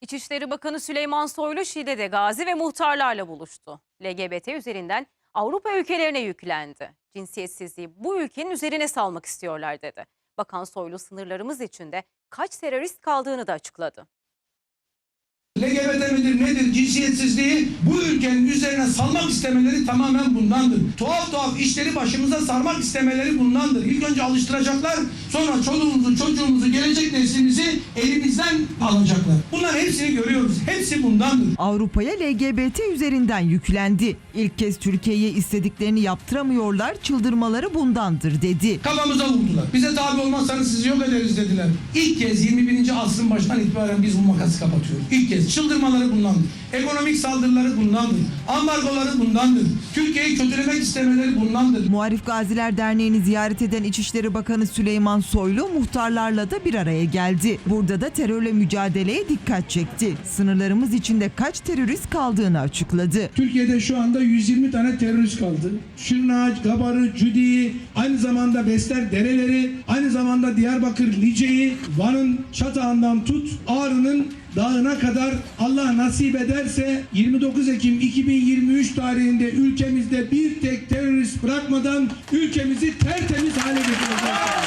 İçişleri Bakanı Süleyman Soylu Şile'de gazi ve muhtarlarla buluştu. LGBT üzerinden Avrupa ülkelerine yüklendi. Cinsiyetsizliği bu ülkenin üzerine salmak istiyorlar dedi. Bakan Soylu sınırlarımız içinde kaç terörist kaldığını da açıkladı. LGBT midir nedir cinsiyetsizliği bu ülkenin üzerine salmak istemeleri tamamen bundandır. Tuhaf tuhaf işleri başımıza sarmak istemeleri bundandır. İlk önce alıştıracaklar sonra çoluğumuzu çocuğumuzu gelecek neslimizi elimizden alacaklar. Bunların hepsini görüyoruz. Hepsi bundandır. Avrupa'ya LGBT üzerinden yüklendi. İlk kez Türkiye'ye istediklerini yaptıramıyorlar, çıldırmaları bundandır dedi. Kafamıza vurdular. Bize tabi olmazsanız sizi yok ederiz dediler. İlk kez 21. asrın başından itibaren biz bu makası kapatıyoruz. İlk kez. Çıldırmaları bundandır. Ekonomik saldırıları bundandır. Ambargoları bundandır. Türkiye'yi kötülemek istemeleri bundandır. Muharif Gaziler Derneği'ni ziyaret eden İçişleri Bakanı Süleyman Soylu muhtarlarla da bir araya geldi. Burada da terörle mücadeleye dikkat çekti. Sınırlarımız içinde kaç terörist kaldığını açıkladı. Türkiye'de şu anda 120 tane terörist kaldı. Şırnağı, Gabar'ı, Cüdi'yi, aynı zamanda Besler dereleri, aynı zamanda Diyarbakır Lice'yi, Van'ın Çatağı'ndan tut, Ağrı'nın dağına kadar Allah nasip ederse 29 Ekim 2023 tarihinde ülkemizde bir tek terörist bırakmadan ülkemizi tertemiz hale getireceğiz.